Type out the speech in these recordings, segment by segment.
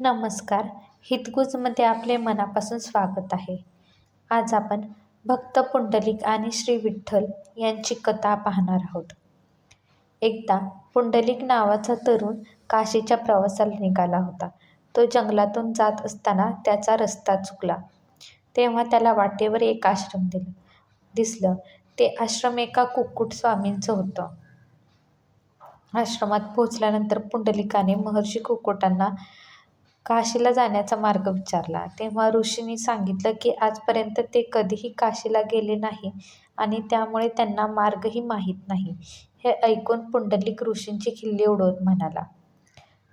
नमस्कार. हितगुजमध्ये आपले मनापासून स्वागत आहे. आज आपण भक्त पुंडलिक आणि श्री विठ्ठल यांची कथा पाहणार आहोत. एकदा पुंडलिक नावाचा तरुण काशीच्या प्रवासाला निघाला होता. तो जंगलातून जात असताना त्याचा रस्ता चुकला. तेव्हा त्याला वाटेवर एक आश्रम दिलं. दिसलं ते आश्रम एका कुक्कुट स्वामींचं होतं. आश्रमात पोहोचल्यानंतर पुंडलिकाने महर्षी कुक्कुटांना काशीला जाण्याचा मार्ग विचारला. तेव्हा ऋषींनी सांगितलं की आजपर्यंत ते कधीही काशीला गेले नाही आणि त्यामुळे त्यांना मार्गही माहीत नाही. हे ऐकून पुंडलिक ऋषींची खिल्ली उडवत म्हणाला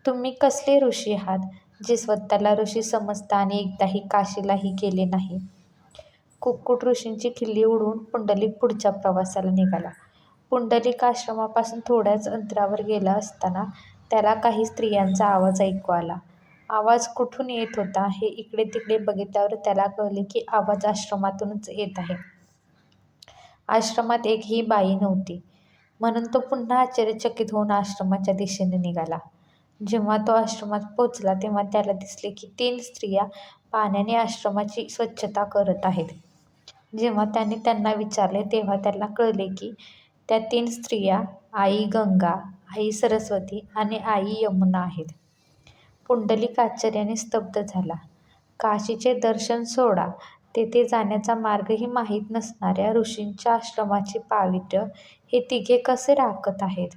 तुम्ही कसले ऋषी आहात जे स्वतःला ऋषी समजता आणि एकदाही काशीलाही गेले नाही? कुक्कुट ऋषींची खिल्ली उडवून पुंडलिक पुढच्या प्रवासाला निघाला. पुंडलिक आश्रमापासून थोड्याच अंतरावर गेला असताना त्याला काही स्त्रियांचा आवाज ऐकू आला. आवाज कुठून येत होता हे इकडे तिकडे बघितल्यावर त्याला कळले की आवाज आश्रमातूनच येत आहे. आश्रमात एकही बाई नव्हती. म्हणून तो पुन्हा आश्चर्यचकित होऊन आश्रमाच्या दिशेने निघाला. जेव्हा तो आश्रमात पोचला तेव्हा त्याला दिसले की तीन स्त्रिया पाण्याने आश्रमाची स्वच्छता करत आहेत. जेव्हा त्याने त्यांना विचारले तेव्हा त्याला कळले की त्या तीन स्त्रिया आई गंगा आई सरस्वती आणि आई यमुना आहेत. पुंडलिक आश्चर्याने स्तब्ध झाला. काशीचे दर्शन सोडा तेथे जाण्याचा मार्गही माहीत नसणाऱ्या ऋषींच्या आश्रमाचे पावित्र्य हे तिघे कसे राखत आहेत?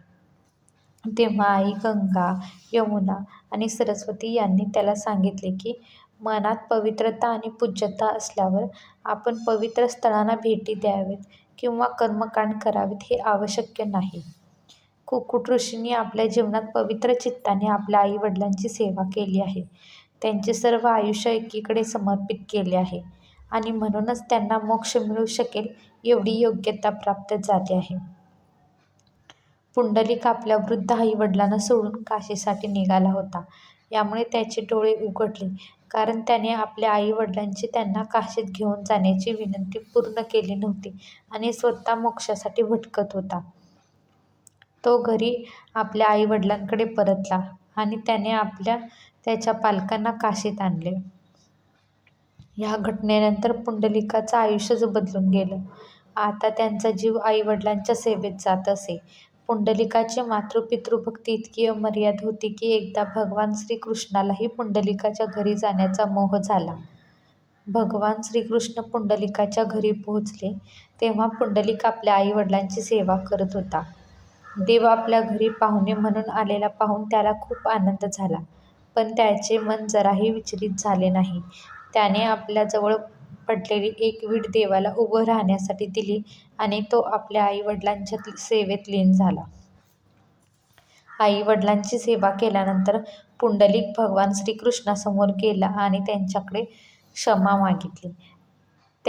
तेव्हा आई गंगा यमुना आणि सरस्वती यांनी त्याला सांगितले की मनात पवित्रता आणि पूज्यता असल्यावर आपण पवित्र स्थळांना भेटी द्यावेत किंवा कर्मकांड करावेत हे आवश्यक नाही. कुक्कुट ऋषींनी आपल्या जीवनात पवित्र चित्ताने आपल्या आई वडिलांची सेवा केली आहे. त्यांचे सर्व आयुष्य एकीकडे समर्पित केले आहे आणि म्हणूनच त्यांना मोक्ष मिळू शकेल एवढी योग्यता प्राप्त झाली आहे. पुंडलिक आपल्या वृद्ध आई वडिलांना सोडून काशीसाठी निघाला होता. यामुळे त्याचे डोळे उघडले कारण त्याने आपल्या आई वडिलांची त्यांना काशीत घेऊन जाण्याची विनंती पूर्ण केली नव्हती आणि स्वतः मोक्षासाठी भटकत होता. तो घरी आपल्या आईवडिलांकडे परतला आणि त्याने आपल्या त्याच्या पालकांना काशीत आणले. ह्या घटनेनंतर पुंडलिकाचं आयुष्यच बदलून गेलं. आता त्यांचा जीव आईवडिलांच्या सेवेत जात असे. पुंडलिकाची मातृपितृभक्ती इतकी अमर्याद होती की एकदा भगवान श्रीकृष्णालाही पुंडलिकाच्या घरी जाण्याचा मोह झाला. भगवान श्रीकृष्ण पुंडलिकाच्या घरी पोहोचले तेव्हा पुंडलिक आपल्या आईवडिलांची सेवा करत होता. देव आपल्या घरी पाहुणे म्हणून आलेला पाहून त्याला खूप आनंद झाला. पण त्याचे मन जराही विचलित झाले नाही. त्याने आपल्याजवळ पडलेली एक वीट देवाला उभं राहण्यासाठी दिली आणि तो आपल्या आई वडिलांच्या सेवेत लीन झाला. आई वडिलांची सेवा केल्यानंतर पुंडलिक भगवान श्रीकृष्णासमोर गेला आणि त्यांच्याकडे क्षमा मागितली.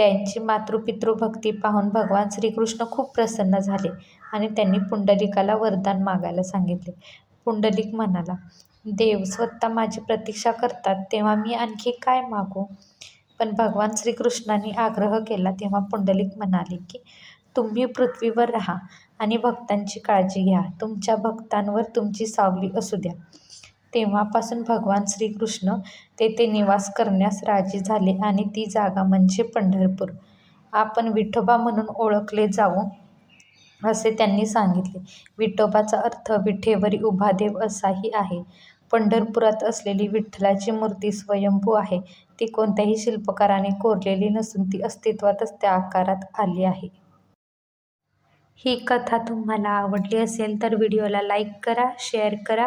त्यांची मातृपितृभक्ती पाहून भगवान श्रीकृष्ण खूप प्रसन्न झाले आणि त्यांनी पुंडलिकाला वरदान मागायला सांगितले. पुंडलिक म्हणाला देव स्वतः माझी प्रतीक्षा करतात तेव्हा मी आणखी काय मागू? पण भगवान श्रीकृष्णांनी आग्रह केला तेव्हा पुंडलिक म्हणाले की तुम्ही पृथ्वीवर राहा आणि भक्तांची काळजी घ्या. तुमच्या भक्तांवर तुमची सावली असू द्या. तेव्हापासून भगवान श्रीकृष्ण तेथे निवास करण्यास राजी झाले आणि ती जागा म्हणजे पंढरपूर. आपण विठोबा म्हणून ओळखले जाऊ असे त्यांनी सांगितले. विठोबाचा अर्थ विठेवरी उभा देव असाही आहे. पंढरपुरात असलेली विठ्ठलाची मूर्ती स्वयंभू आहे. ती कोणत्याही शिल्पकाराने कोरलेली नसून ती अस्तित्वातच त्या आकारात आली आहे. ही कथा तुम्हाला आवडली असेल तर व्हिडिओला लाईक करा शेअर करा